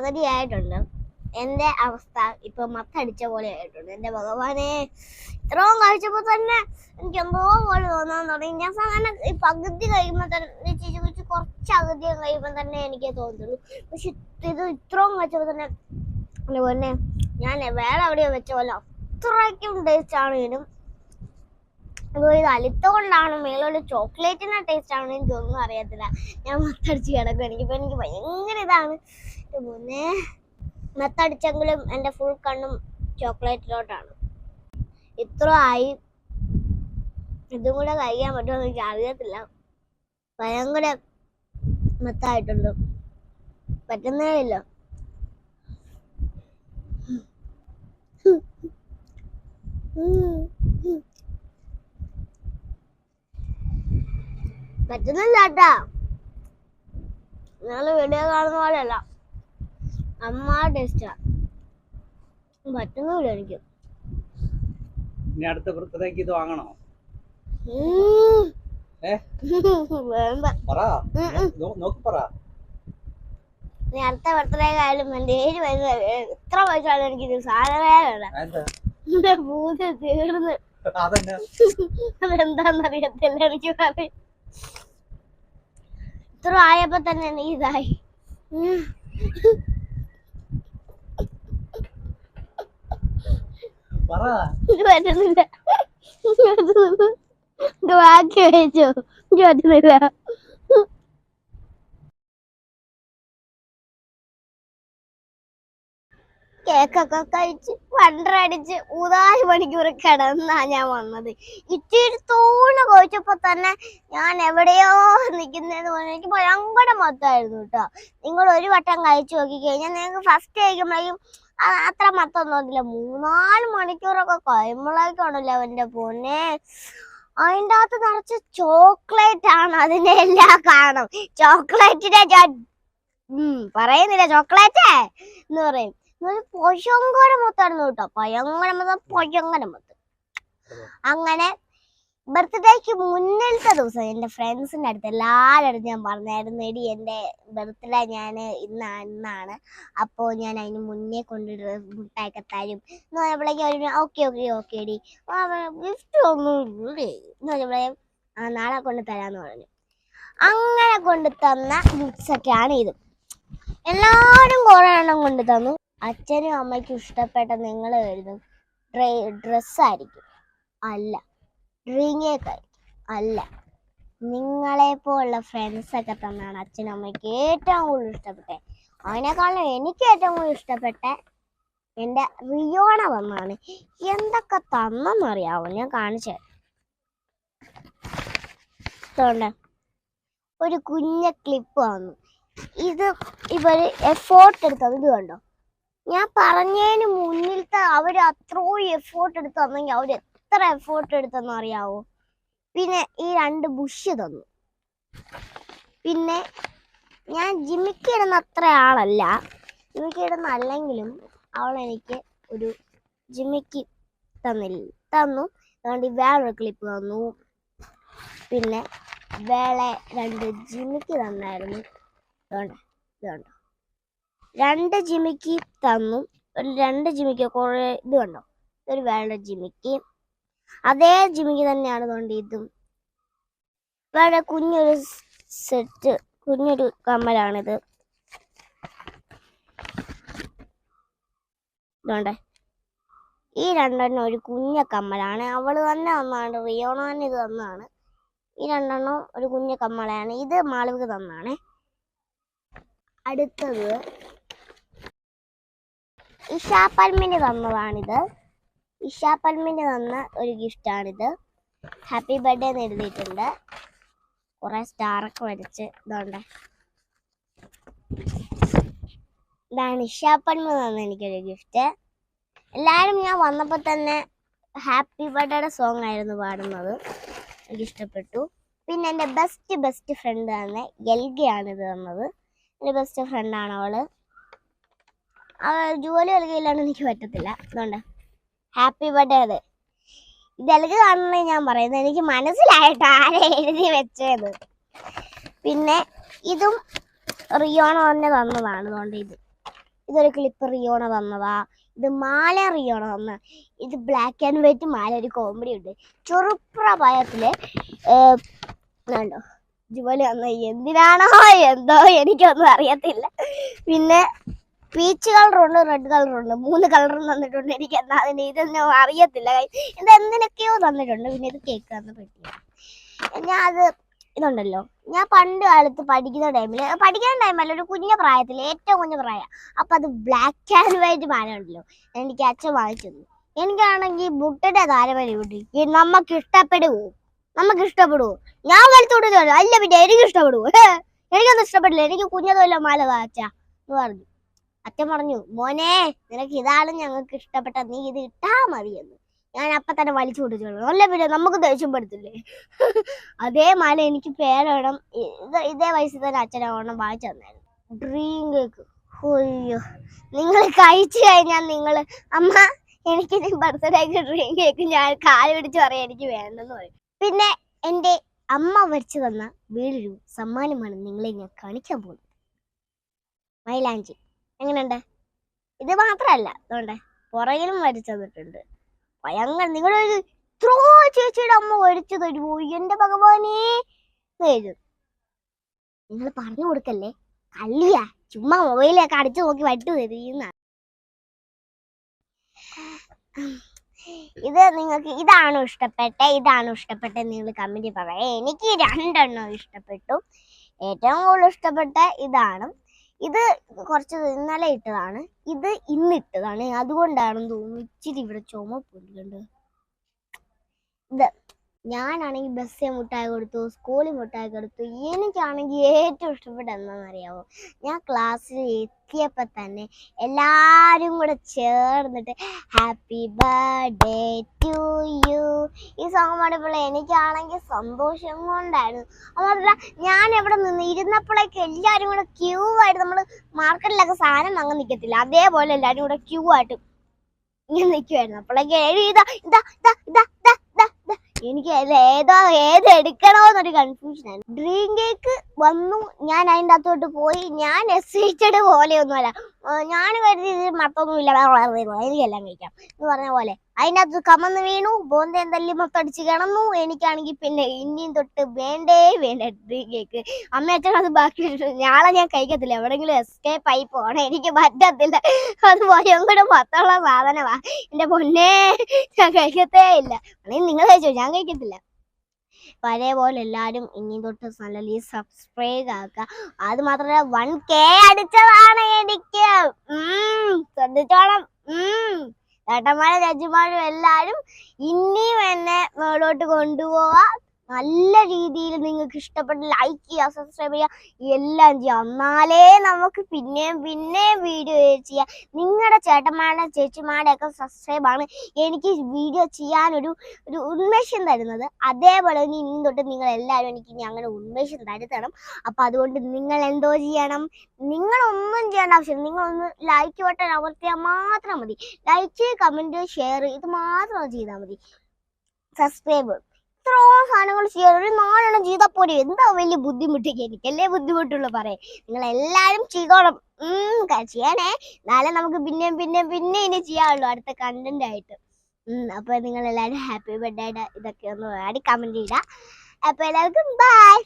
പകുതി ആയിട്ടുണ്ട് എന്റെ അവസ്ഥ ഇപ്പൊ മത്തടിച്ച പോലെ ആയിട്ടുണ്ട്. എന്റെ ഭഗവാനെ ഇത്രയും കഴിച്ചപ്പോ തന്നെ എനിക്ക് എന്തോ പോലെ തോന്നാൻ തുടങ്ങി. ഞാൻ സാധാരണ ഈ പകുതി കഴിയുമ്പോ തന്നെ ചേച്ചി കുറച്ച് അകതി കഴിയുമ്പോ തന്നെ എനിക്ക് തോന്നുള്ളൂ. പക്ഷെ ഇത് ഇത്രയും കഴിച്ചപ്പോ തന്നെ അതുപോലെ ഞാൻ വേറെ എവിടെയോ വെച്ച പോലെ അത്രയ്ക്കും ടേസ്റ്റ് ആണ് ഇതിനും. അപ്പോൾ ഇത് അലുത്ത കൊണ്ടാണ് മേലോട്ട് ചോക്ലേറ്റിന്റെ ടേസ്റ്റ് ആണോ എനിക്ക് ഒന്നും അറിയത്തില്ല. ഞാൻ മത്തടിച്ച് കിടക്കും എനിക്കിപ്പോ എനിക്ക് ഭയങ്കര ഇതാണ്. പിന്നെ മത്തടിച്ചെങ്കിലും എന്റെ ഫുൾ കണ്ണും ചോക്ലേറ്റിലോട്ടാണ്. ഇത്ര ആയി. ഇതും കൂടെ കഴിക്കാൻ പറ്റുമെന്ന് എനിക്ക് അറിയത്തില്ല. ഭയങ്കര മത്തായിട്ടുണ്ട്. പറ്റുന്നേ ഇല്ല. പറ്റുന്നില്ല കേട്ടാ നിങ്ങൾ വീഡിയോ കാണുന്ന പോലെയല്ല. അമ്മ ടേസ്റ്റാ പറ്റുന്നില്ല എനിക്ക്. ഇനി അടുത്ത ബർത്ത്ഡേക്ക് ഇത് വാങ്ങണോ? പറ. നോക്കി നീ അടുത്ത ബർത്ത്ഡേ ആയാലും ഏഴ് എത്ര എനിക്ക് ഇത് സാധനമേ വേണ്ട. എന്താ എന്റെ പൂജ തീർന്ന്. അതന്നെ? അതെന്താന്നറിയത്തില്ല എനിക്ക് പറയും ഇത്ര ആയപ്പോ തന്നെ ഇതായി. വരുന്നില്ല. ബാക്കി വെച്ചോ. എനിക്ക് കേക്കൊക്കെ കഴിച്ച് വണ്ടറടിച്ച് മൂന്നാൽ മണിക്കൂർ കിടന്നാ ഞാൻ വന്നത്. ഇച്ചിരി തൂണ് കഴിച്ചപ്പോ തന്നെ ഞാൻ എവിടെയോ നിൽക്കുന്നതെന്ന് പറഞ്ഞു എനിക്ക് ഭയങ്കര മൊത്തമായിരുന്നു കേട്ടോ. നിങ്ങൾ ഒരു വട്ടം കഴിച്ചു നോക്കി കഴിഞ്ഞാൽ നിങ്ങൾക്ക് ഫസ്റ്റ് കഴിക്കുമ്പോഴേക്കും അത്ര മൊത്തം തോന്നില്ല മൂന്നാൽ മണിക്കൂറൊക്കെ കഴിയുമ്പോഴേക്കാണല്ലോ അവന്റെ പൊന്നെ. അതിന്റെ അകത്ത് നിറച്ച് ചോക്ലേറ്റ് ആണ് അതിന്റെ എല്ലാം കാണും. ചോക്ലേറ്റിനെ ഞാൻ പറയുന്നില്ല. ചോക്ലേറ്റ് എന്ന് പറയും. എന്നൊരു പൊയങ്കര മൊത്തായിരുന്നു കേട്ടോ ഭയങ്കര മൊത്തം പൊശങ്കര മൊത്തം. അങ്ങനെ ബർത്ത്ഡേക്ക് മുന്നിലത്തെ ദിവസം എന്റെ ഫ്രണ്ട്സിന്റെ അടുത്ത് എല്ലാവരും ഞാൻ പറഞ്ഞായിരുന്നു എടി എന്റെ ബർത്ത്ഡേ ഞാൻ ഇന്നാണ് ഇന്നാണ്. അപ്പോൾ ഞാൻ അതിന് മുന്നേ കൊണ്ട് മുട്ടായൊക്കെ തരും. എന്ന് പറഞ്ഞപ്പോഴേക്കും അവർ ഓക്കെ ഓക്കെ ഓക്കെ എടി. ഗിഫ്റ്റ് ഒന്നും ഇല്ലേ എന്ന് പറഞ്ഞപ്പോഴേ ആ നാളെ കൊണ്ട് തരാമെന്ന് പറഞ്ഞു. അങ്ങനെ കൊണ്ട് തന്ന ഗിഫ്റ്റ്സ് ഒക്കെയാണ് ഇത്. എല്ലാവരും കുറേ എണ്ണം കൊണ്ട് തന്നു. അച്ഛനും അമ്മയ്ക്കും ഇഷ്ടപ്പെട്ട നിങ്ങൾ കരുതും ഡ്രസ്സായിരിക്കും അല്ല ഡ്രിങ്ക് ആയിരിക്കും. അല്ല നിങ്ങളെ പോലുള്ള ഫ്രണ്ട്സ് ഒക്കെ തന്നാണ് അച്ഛനും അമ്മയ്ക്ക് ഏറ്റവും കൂടുതൽ ഇഷ്ടപ്പെട്ടത്. അതിനേക്കാളും എനിക്ക് ഏറ്റവും കൂടുതൽ ഇഷ്ടപ്പെട്ട എന്റെ റിയോണ വന്നാണ്. എന്തൊക്കെ തന്നെന്നറിയാവോ ഞാൻ കാണിച്ചു തോണ്ട ഒരു കുഞ്ഞ ക്ലിപ്പ് വന്നു. ഇത് ഇവർ എഫോർട്ട് എടുത്തത് ഇത് കണ്ടോ? ഞാൻ പറഞ്ഞതിന് മുന്നിലത്തെ അവർ അത്രയും എഫേർട്ട് എടുത്ത് തന്നെങ്കിൽ അവർ എത്ര എഫേർട്ട് എടുത്തെന്ന് അറിയാവോ? പിന്നെ ഈ രണ്ട് ബുഷ് തന്നു. പിന്നെ ഞാൻ ജിമ്മിക്ക് ഇടുന്ന അത്ര ആളല്ല. ജിമ്മിക്ക് ഇടുന്ന അല്ലെങ്കിലും അവൾ എനിക്ക് ഒരു ജിമ്മിക്ക് തന്നില്ല തന്നു. അതുകൊണ്ട് വേറൊരു ക്ലിപ്പ് തന്നു. പിന്നെ വേളെ രണ്ട് ജിമ്മിക്ക് തന്നായിരുന്നു. ഇതുകൊണ്ട് ഇതുണ്ടോ രണ്ട് ജിമിക്ക് തന്നു. ഒരു രണ്ട് ജിമിക്ക് കുറേ ഇത് കണ്ടോ? ഒരു വേണ്ട ജിമിക്ക്. അതേ ജിമിക്ക് തന്നെയാണ് കൊണ്ട് ഇതും. വേറെ കുഞ്ഞൊരു സെറ്റ് കുഞ്ഞൊരു കമ്മലാണിത്. ഇതുണ്ടേ. ഈ രണ്ടെണ്ണം ഒരു കുഞ്ഞ കമ്മലാണ്. അവൾ തന്നെ തന്നാണ്. റിയോണ തന്നെ ഇത് തന്നാണ്. ഈ രണ്ടെണ്ണം ഒരു കുഞ്ഞ കമ്മലാണ്. ഇത് മാളവിക തന്നാണ്. അടുത്തത് ഇഷാ പൽമിന് തന്നതാണിത്. ഇഷാ പൽമിന് തന്ന ഒരു ഗിഫ്റ്റാണിത് ഹാപ്പി ബർത്ത്ഡേ എന്ന് എഴുതിയിട്ടുണ്ട്. കുറെ സ്റ്റാറൊക്കെ വരച്ച് ഇതുണ്ട്. ഇതാണ് ഇഷാ പൽമ തന്ന എനിക്കൊരു ഗിഫ്റ്റ് എല്ലാവരും ഞാൻ വന്നപ്പോൾ തന്നെ ഹാപ്പി ബർത്ത്ഡേയുടെ സോങ് ആയിരുന്നു പാടുന്നത്. എനിക്കിഷ്ടപ്പെട്ടു പിന്നെ എന്റെ ബെസ്റ്റ് ബെസ്റ്റ് ഫ്രണ്ട് തന്നെ എൽഗയാണ് ഇത് തന്നത്. എന്റെ ബെസ്റ്റ് ഫ്രണ്ടാണ് അവൾ. ജോലി നൽകിയില്ലാണ്ട് എനിക്ക് പറ്റത്തില്ല. അതുകൊണ്ട് ഹാപ്പി ബർത്ത്ഡേ അത്. ഇതെല്ലാം കാണുന്നത് ഞാൻ പറയുന്നത് എനിക്ക് മനസ്സിലായിട്ട് ആരെ എഴുതി വെച്ചത് പിന്നെ ഇതും റിയോണ തന്നെ തന്നതാണ് അതുകൊണ്ട് ഇത്. ഇതൊരു ക്ലിപ്പ് റിയോണ തന്നതാ. ഇത് മാല റിയോണ തന്ന. ഇത് ബ്ലാക്ക് ആൻഡ് വൈറ്റ് മാല ഒരു കോമഡി ഉണ്ട്. ചെറുപ്രഭായത്തിൽ കണ്ടോ? ഇതുപോലെ വന്ന എന്തിനാണോ എന്തോ എനിക്കൊന്നും അറിയത്തില്ല. പിന്നെ പീച്ച് കളറുണ്ട് റെഡ് കളറുണ്ട് മൂന്ന് കളറും തന്നിട്ടുണ്ട് എനിക്ക് എന്നാ അതിന് ഇതൊന്നും അറിയത്തില്ല. ഇത് എന്തിനൊക്കെയോ തന്നിട്ടുണ്ട്. പിന്നെ ഇത് കേക്ക് തന്ന പറ്റിയ ഞാൻ അത് ഇതുണ്ടല്ലോ. ഞാൻ പണ്ട് കാലത്ത് പഠിക്കുന്ന ടൈമിൽ പഠിക്കുന്ന ടൈമല്ല ഒരു കുഞ്ഞു പ്രായത്തിൽ ഏറ്റവും കുഞ്ഞു പ്രായം. അപ്പം അത് ബ്ലാക്ക് ആൻഡ് വൈറ്റ് ഉണ്ടല്ലോ. എനിക്ക് അച്ഛൻ വാങ്ങിച്ചു തന്നു. എനിക്കാണെങ്കിൽ ബുട്ടിന്റെ താരമല്ല കിട്ടി നമുക്ക് ഇഷ്ടപ്പെടുവോ? നമുക്ക് ഇഷ്ടപ്പെടുവോ? ഞാൻ ചോദിച്ചു അല്ല പിന്നെ എനിക്ക് ഇഷ്ടപ്പെടുവോ എനിക്കൊന്നും ഇഷ്ടപ്പെടില്ല എനിക്ക് കുഞ്ഞതുമല്ല മാല താ എന്ന് പറഞ്ഞു. അച്ഛൻ പറഞ്ഞു മോനെ നിനക്ക് ഇതാണ് ഞങ്ങൾക്ക് ഇഷ്ടപ്പെട്ട നീ ഇത് ഇട്ടാ മതി എന്ന് ഞാൻ അപ്പൊ തന്നെ വലിച്ചു കൊടുത്തോളൂ അല്ല പിന്നെ നമുക്ക് ദേഷ്യം പെടുത്തില്ലേ? അതേ മാല എനിക്ക് പേരോണം ഇത് ഇതേ വയസ്സിൽ തന്നെ അച്ഛനെ ഓണം വായിച്ചു തന്നായിരുന്നു. ഡ്രീം കേക്ക് അയ്യോ. നിങ്ങൾ കഴിച്ചു കഴിഞ്ഞാൽ നിങ്ങൾ അമ്മ എനിക്ക് ബർത്ത്ഡേക്ക് ഡ്രീം കേക്ക് ഞാൻ കാൽ പിടിച്ച് പറയാൻ എനിക്ക് വേണ്ടെന്ന് പറയും. പിന്നെ എന്റെ അമ്മ വരച്ചു തന്ന വീടൊരു സമ്മാനമാണ് നിങ്ങളെ ഞാൻ കാണിക്കാൻ പോകുന്നത്. മൈലാഞ്ചി. എങ്ങനെയുണ്ട്? ഇത് മാത്രമല്ല അതുകൊണ്ട് പുറകിലും വരച്ചു തന്നിട്ടുണ്ട്. ഭയങ്കര നിങ്ങളൊരു ഇത്രോ ചേച്ചിയുടെ അമ്മ വരച്ചു തരുമോ? എന്റെ ഭഗവാനേ നിങ്ങൾ പറഞ്ഞു കൊടുക്കല്ലേ? കള്ളിയാ ചുമ്മാ മൊബൈലൊക്കെ അടിച്ചു നോക്കി വട്ടു തരുന്ന. ഇത് നിങ്ങൾക്ക് ഇതാണോ ഇഷ്ടപ്പെട്ട? ഇതാണോ ഇഷ്ടപ്പെട്ട നിങ്ങൾ കമന്റ് പറയാം. എനിക്ക് രണ്ടെണ്ണം ഇഷ്ടപ്പെട്ടു. ഏറ്റവും കൂടുതൽ ഇഷ്ടപ്പെട്ട ഇതാണ്. ഇത് കുറച്ച് ഇന്നലെ ഇട്ടതാണ്. ഇത് ഇന്നിട്ടതാണ് അതുകൊണ്ടാണെന്ന് തോന്നുന്നു ഇച്ചിരി ഇവിടെ ചുമപ്പുണ്ട് ഇത് ഞാനാണെങ്കിൽ ബസ്സിൽ മുട്ടായി കൊടുത്തു സ്കൂളിൽ മുട്ടായി കൊടുത്തു. എനിക്കാണെങ്കിൽ ഏറ്റവും ഇഷ്ടപ്പെട്ട എന്താണെന്നറിയാമോ ഞാൻ ക്ലാസ്സിൽ എത്തിയപ്പോൾ തന്നെ എല്ലാവരും കൂടെ ചേർന്നിട്ട് ഹാപ്പി ബർത്ത്ഡേ ടു യു. ഈ സോങ് പാടിയപ്പോൾ എനിക്കാണെങ്കിൽ സന്തോഷം കൊണ്ടായിരുന്നു. അതുമാത്രമല്ല ഞാൻ എവിടെ നിന്ന് ഇരുന്നപ്പോഴേക്ക് എല്ലാവരും കൂടെ ക്യൂ ആയിട്ട് നമ്മൾ മാർക്കറ്റിലൊക്കെ സാധനം അങ്ങ് നിൽക്കത്തില്ല അതേപോലെ എല്ലാവരും കൂടെ ക്യൂ ആയിട്ട് ഇങ്ങനെ നിൽക്കുമായിരുന്നു അപ്പോഴേക്ക് ഇതാ ഇതാ ഇതാ ഇതാ ഇതാ എനിക്ക് അതിൽ ഏതോ ഏത് എടുക്കണോന്നൊരു കൺഫ്യൂഷൻ ആണ് ഡ്രീം കേക്ക് വന്നു ഞാൻ അതിന്റെ അകത്തോട്ട് പോയി ഞാൻ എസ് പോലെ പോലെയൊന്നുമല്ല. ഞാൻ കരുതി ഇത് മൊത്തമൊന്നുമില്ല എനിക്കെല്ലാം കഴിക്കാം. എന്ന് പറഞ്ഞ പോലെ. അതിനകത്ത് കമന്ന് വീണു ബോന്തേൻ തല്ലി മൊത്തടിച്ച് കിടന്നു. എനിക്കാണെങ്കിൽ പിന്നെ ഇനിയും തൊട്ട് വേണ്ടേ വേണ്ട കേക്ക് അമ്മ അത് ബാക്കി ഞാളെ ഞാൻ കഴിക്കത്തില്ല. എവിടെങ്കിലും എസ്കേപ്പ് ആയി പോണേ. എനിക്ക് പറ്റത്തില്ല. അത് പോയും കൂടെ മൊത്തമുള്ള സാധനമാ. എന്റെ പൊന്നേ ഞാൻ കഴിക്കത്തേ ഇല്ല. അല്ലെങ്കിൽ നിങ്ങൾ കഴിച്ചോ? ഞാൻ കഴിക്കത്തില്ല. പഴയ പോലെ എല്ലാരും ഇനി തൊട്ട് നല്ല സബ്സ്ക്രൈബ് ആക്കുക. അത് മാത്രമല്ല വൺ കെ അടിച്ചതാണ് എനിക്ക്. ഉം. ചേട്ടന്മാരും രജിമാരും എല്ലാരും ഇനിയും എന്നെ മേളോട്ട് കൊണ്ടുപോവാ. നല്ല രീതിയിൽ നിങ്ങൾക്ക് ഇഷ്ടപ്പെട്ട ലൈക്ക് ചെയ്യുക സബ്സ്ക്രൈബ് ചെയ്യുക എല്ലാം ചെയ്യുക. എന്നാലേ നമുക്ക് പിന്നെയും പിന്നെയും വീഡിയോ ചെയ്യാം. നിങ്ങളുടെ ചേട്ടന്മാരുടെ ചേച്ചിമാരുടെ ഒക്കെ സബ്സ്ക്രൈബാണ് എനിക്ക് വീഡിയോ ചെയ്യാനൊരു ഒരു ഉന്മേഷം തരുന്നത്. അതേപോലെ ഇനി തൊട്ട് നിങ്ങൾ എല്ലാവരും എനിക്ക് ഇനി അങ്ങനെ ഉന്മേഷം തരുത്തണം. അപ്പം അതുകൊണ്ട് നിങ്ങൾ എന്തോ ചെയ്യണം. നിങ്ങളൊന്നും ചെയ്യേണ്ട ആവശ്യമില്ല. നിങ്ങളൊന്ന് ലൈക്ക് ബട്ടൺ അമർത്തിയാൽ മാത്രം മതി. ലൈക്ക് കമന്റ് ഷെയർ ഇത് മാത്രം ചെയ്താൽ മതി. സബ്സ്ക്രൈബ് ഇത്രയും സാധനങ്ങൾ ചെയ്യാൻ ഒരു നാലെണ്ണം ചെയ്താൽ പോരെ. എന്താ വലിയ ബുദ്ധിമുട്ട് എനിക്കല്ലേ ബുദ്ധിമുട്ടുള്ളൂ പറയാം. നിങ്ങൾ എല്ലാവരും ചെയ്തോണം ചെയ്യണേ എന്നാലേ നമുക്ക് പിന്നെയും പിന്നെയും പിന്നെ ഇനി ചെയ്യാവുള്ളൂ അടുത്ത കണ്ടന്റ് ആയിട്ട്. അപ്പൊ നിങ്ങൾ എല്ലാവരും ഹാപ്പി ബർത്ത്ഡേ ഇതൊക്കെ ഒന്ന് ആടി കമന്റ് ചെയ്യുക അപ്പൊ എല്ലാവർക്കും ബൈ